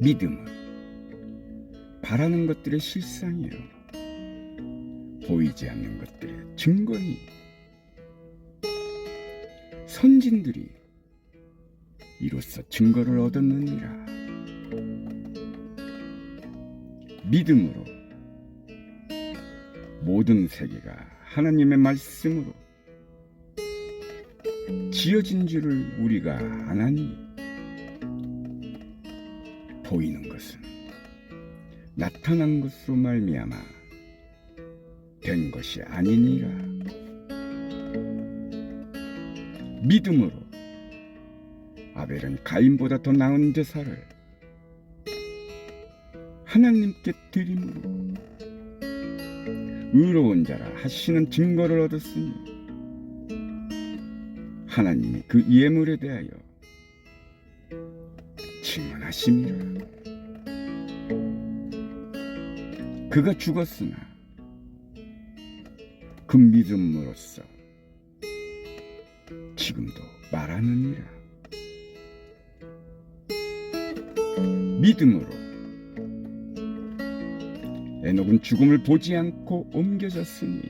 믿음은 바라는 것들의 실상이요. 보이지 않는 것들의 증거니. 선진들이 이로써 증거를 얻었느니라. 믿음으로 모든 세계가 하나님의 말씀으로 지어진 줄을 우리가 아나니 보이는 것은 나타난 것으로 말미암아 된 것이 아니니라. 믿음으로 아벨은 가인보다 더 나은 제사를 하나님께 드림으로 의로운 자라 하시는 증거를 얻었으니 하나님이 그 예물에 대하여 증언하심이라 그가 죽었으나 그 믿음으로써 지금도 말하느니라. 믿음으로 에녹은 죽음을 보지 않고 옮겨졌으니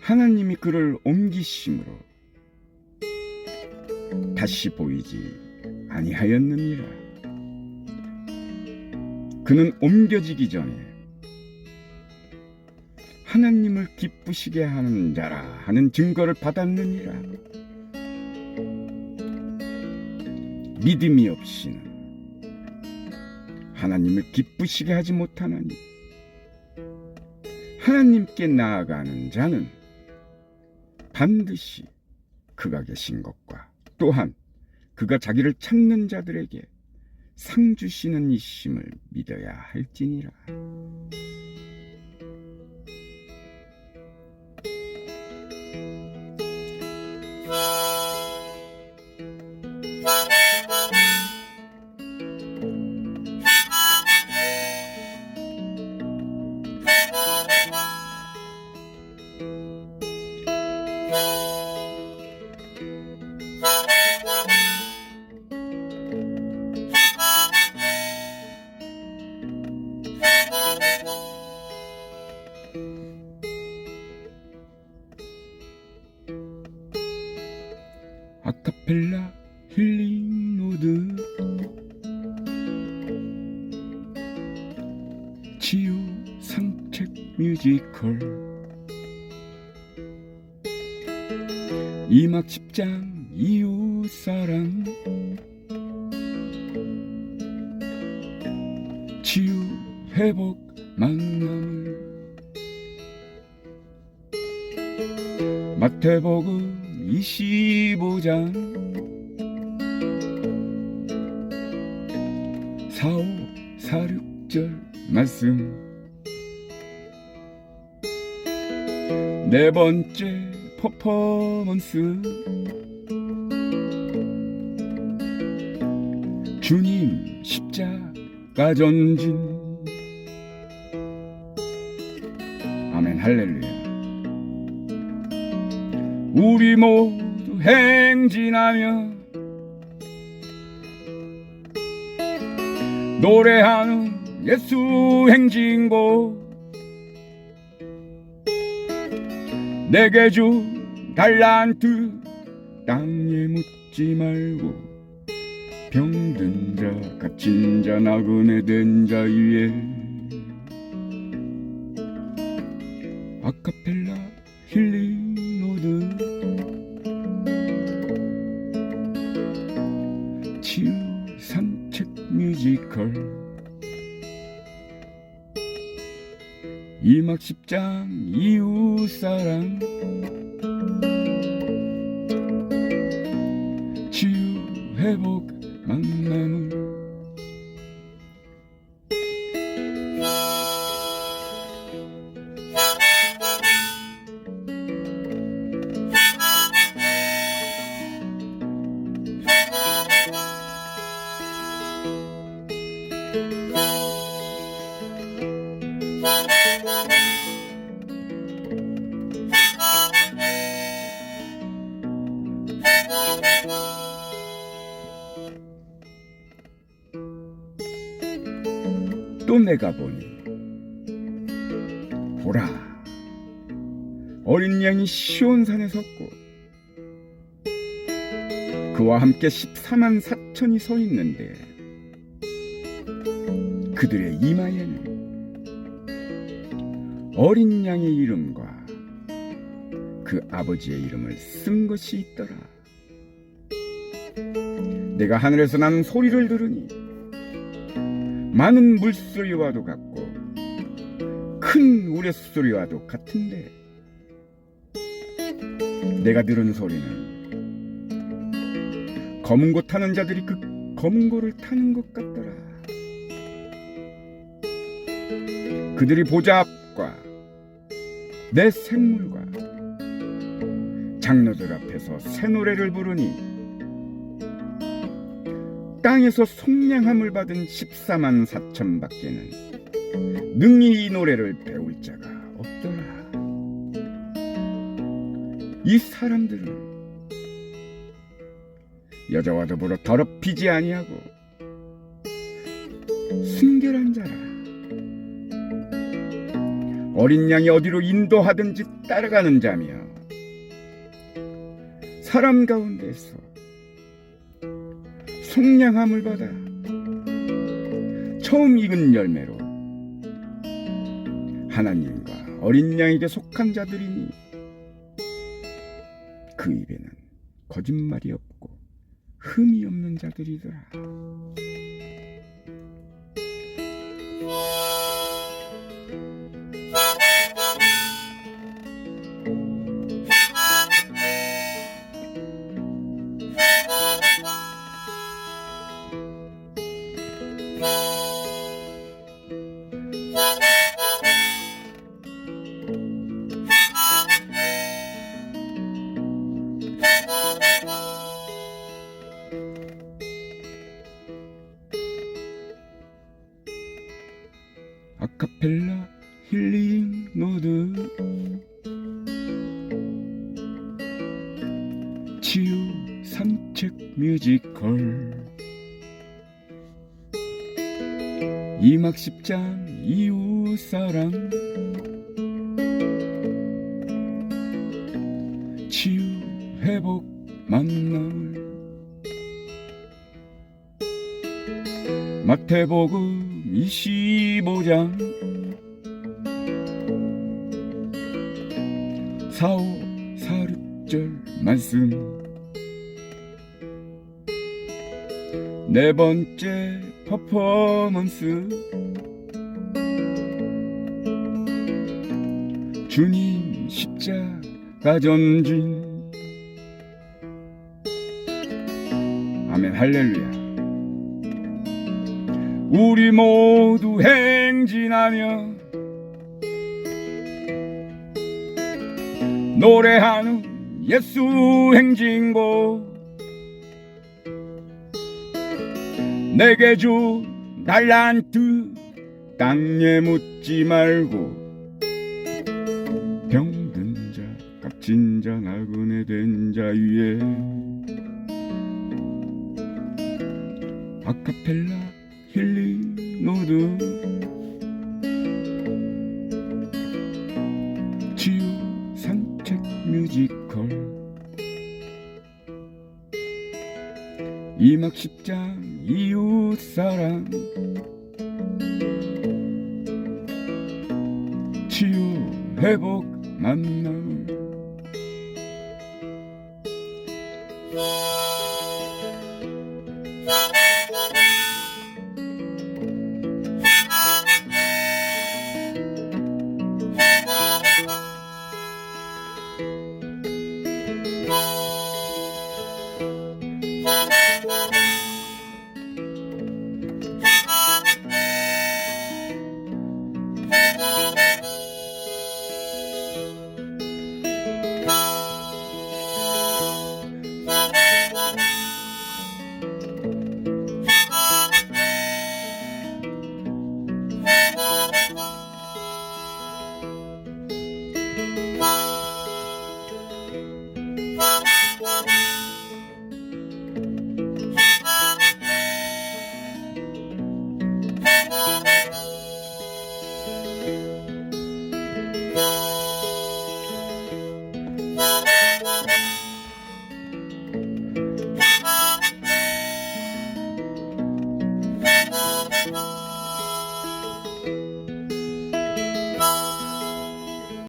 하나님이 그를 옮기심으로 다시 보이지 아니하였느니라. 그는 옮겨지기 전에 하나님을 기쁘시게 하는 자라 하는 증거를 받았느니라. 믿음이 없이는 하나님을 기쁘시게 하지 못하나니 하나님께 나아가는 자는 반드시 그가 계신 것과 또한 그가 자기를 찾는 자들에게 상 주시는 이심을 믿어야 할지니라. 아카펠라 힐링 노드. 치유 산책 뮤지컬. 이막 10장 이웃사랑. 치유 회복 만남을. 마태복음 25장. 사오 사육절 말씀. 네 번째 퍼포먼스. 주님 십자가 전진. 아멘 할렐루야 우리 모두 행진하며 노래하는 예수 행진곡 내게 주 달란트 땅에 묻지 말고 병든 자 갇힌 자 나그네 된 자 위에 아카펠라 10장 이웃사랑 치유 회복 만남 Thank you. 내가 보니 보라 어린 양이 시온산에 섰고 그와 함께 14만 4천이 서 있는데 그들의 이마에는 어린 양의 이름과 그 아버지의 이름을 쓴 것이 있더라. 내가 하늘에서 나는 소리를 들으니 많은 물소리와도 같고 큰 우레소리와도 같은데 내가 들은 소리는 검은 고 타는 자들이 그 검은 고를 타는 것 같더라. 그들이 보좌 앞과 내 생물과 장로들 앞에서 새 노래를 부르니 땅에서 속량함을 받은 14만 4천 밖에는 능히 이 노래를 배울 자가 없더라. 이 사람들은 여자와 더불어 더럽히지 아니하고 순결한 자라. 어린 양이 어디로 인도하든지 따라가는 자며 사람 가운데서 속량함을 받아 처음 익은 열매로 하나님과 어린 양에게 속한 자들이니 그 입에는 거짓말이 없고 흠이 없는 자들이더라. 아카펠라 힐링 노드. 치유 산책 뮤지컬. 이막 10장 이웃사랑. 치유 회복 만날. 마태복음 25장. 사오 사륙절 말씀. 네 번째 퍼포먼스. 주님 십자가 전진. 아멘 할렐루야 우리 모두 행진하며 노래하는 예수 행진곡 내게 주 달란트 땅에 묻지 말고 병든 자 값진 자 나그네 된 자 위에 아카펠라 힐링 노드 치유 산책 뮤지컬. 이막 10장 이웃사랑. 치유 회복 만남